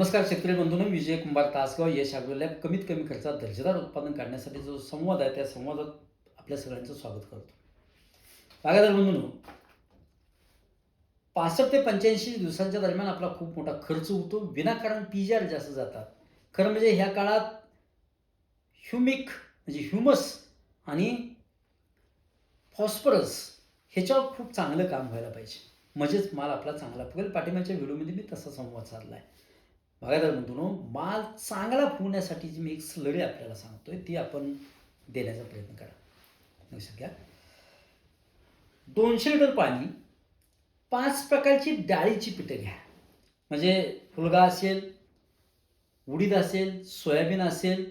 नमस्कार शेतकरी बंधूंनो विजय कुंभार तासगाव यश लॅब कमीत कमी खर्चात दर्जेदार उत्पादन काढण्यासाठी जो संवाद आहे त्या संवादात आपल्या सगळ्यांचं स्वागत करतो. बागायदार बंधूंनो पासष्ट ते पंच्याऐंशी दिवसांच्या दरम्यान आपला खूप मोठा खर्च होतो. विनाकारण पीजार जास्त जातात. खरं म्हणजे ह्या काळात ह्युमिक म्हणजे ह्युमस आणि फॉस्फरस ह्याच्यावर खूप चांगलं काम व्हायला पाहिजे. म्हणजेच माल आपला चांगला फुगेल. पाठिंबाच्या व्हिडिओमध्ये मी तसा संवाद साधला आहे बघायला म्हणतो माल चांगला फुगण्यासाठी जी मी एक स्लडी आपल्याला सांगतोय ती आपण देण्याचा प्रयत्न करा. लक्षात घ्या. दोनशे लिटर पाणी पाच प्रकारची डाळीची पिठं घ्या. म्हणजे फुलगा असेल उडीद असेल सोयाबीन असेल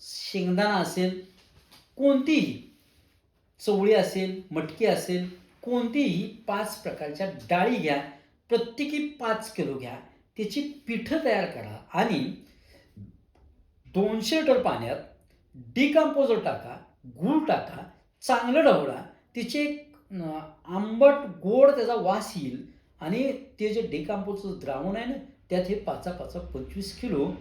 शेंगदाणा असेल कोणतीही चवळी असेल मटकी असेल कोणतीही पाच प्रकारच्या डाळी घ्या. प्रत्येकी पाच किलो घ्या. त्याची पिठं तयार करा आणि दोनशे लिटर पाण्यात डिकम्पोजर टाका गूळ टाका चांगलं ढवळा तिचे एक आंबट गोड त्याचा वास येईल आणि ते जे डिकम्पोजचं द्रावण आहे ना त्यात हे पाचा पाचा पंचवीस किलो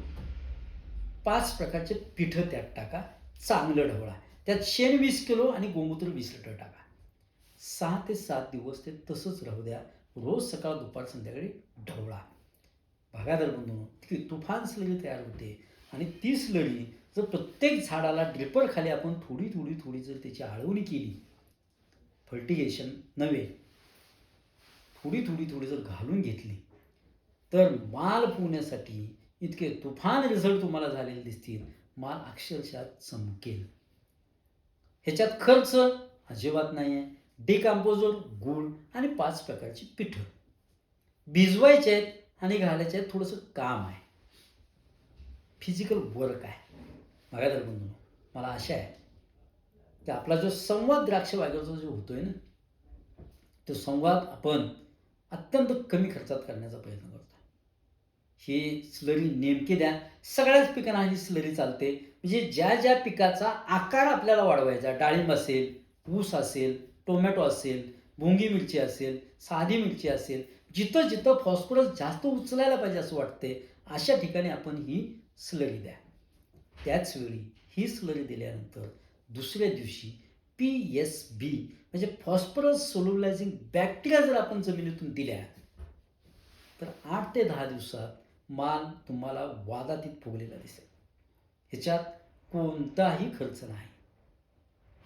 पाच प्रकारचे पिठं त्यात टाका चांगलं ढवळा. त्यात शेण वीस किलो आणि गोमूत्र वीस लिटर टाका. सहा ते सात दिवस ते तसंच राहू द्या. रोज सकाळ दुपार संध्याकाळी ढवळा. भागादार बंधू ती तुफान स्लरी तयार होते. आणि ती स्लरी जर प्रत्येक झाडाला ड्रिपर खाली आपण थोडी थोडी थोडी जर त्याची आळवणी केली फर्टिगेशन नव्हे. थोडी थोडी थोडी जर घालून घेतली तर माल फुगण्यासाठी इतके तुफान रिझल्ट तुम्हाला झालेले दिसतील. माल अक्षरशः चमकेल. ह्याच्यात खर्च अजिबात नाही आहे डिकम्पोजर गूळ आणि पाच प्रकारची पिठं. भिजवायचे आहेत आणि घालायचे थोडंसं काम आहे. फिजिकल वर्क आहे. बघायला बंधू मला आशा आहे की आपला जो संवाद द्राक्ष बागेचा जो आहे ना तो संवाद आपण अत्यंत कमी खर्चात करण्याचा प्रयत्न करतो ही स्लरी नेमकी द्या. सगळ्याच पिकांना ही स्लरी चालते. म्हणजे ज्या ज्या पिकाचा आकार आपल्याला वाढवायचा डाळिंब असेल ऊस असेल टोमॅटो असेल भोंगी मिरची असेल साधी मिरची असेल जिथं जिथं फॉस्फरस जास्त उचलायला पाहिजे असं वाटते अशा ठिकाणी आपण ही स्लरी द्या. त्याचवेळी ही स्लरी दिल्यानंतर दुसऱ्या दिवशी पी एस बी म्हणजे फॉस्फरस सोल्युलायझिंग बॅक्टेरिया जर आपण जमिनीतून दिल्या तर आठ ते दहा दिवसात माल तुम्हाला वादातीत फुगलेला दिसेल. ह्याच्यात कोणताही खर्च नाही.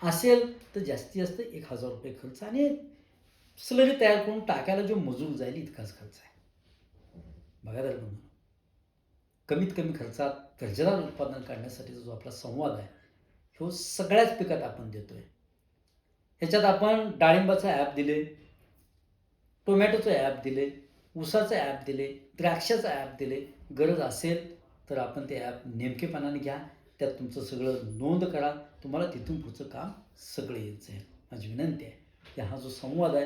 असेल तर जास्तीत जास्त एक हजार रुपये खर्च आणि स्लरी तयार करून टाकायला जो मजूर जाईल इतकाच खर्च आहे. बघायला म्हणून कमीत कमी खर्चात दर्जेदार उत्पादन काढण्यासाठीचा जो आपला संवाद आहे ह्यो सगळ्याच पिकात आपण देतोय. ह्याच्यात आपण डाळिंबाचं ॲप दिले टोमॅटोचं ॲप दिले ऊसाचं ॲप दिले द्राक्षाचं ॲप दिले गरज असेल तर आपण ते ॲप नेमकेपणाने घ्या. त्यात तुमचं सगळं नोंद करा. तुम्हाला तिथून पुढचं काम सगळं येत जाईल. माझी विनंती आहे. की हा जो संवाद आहे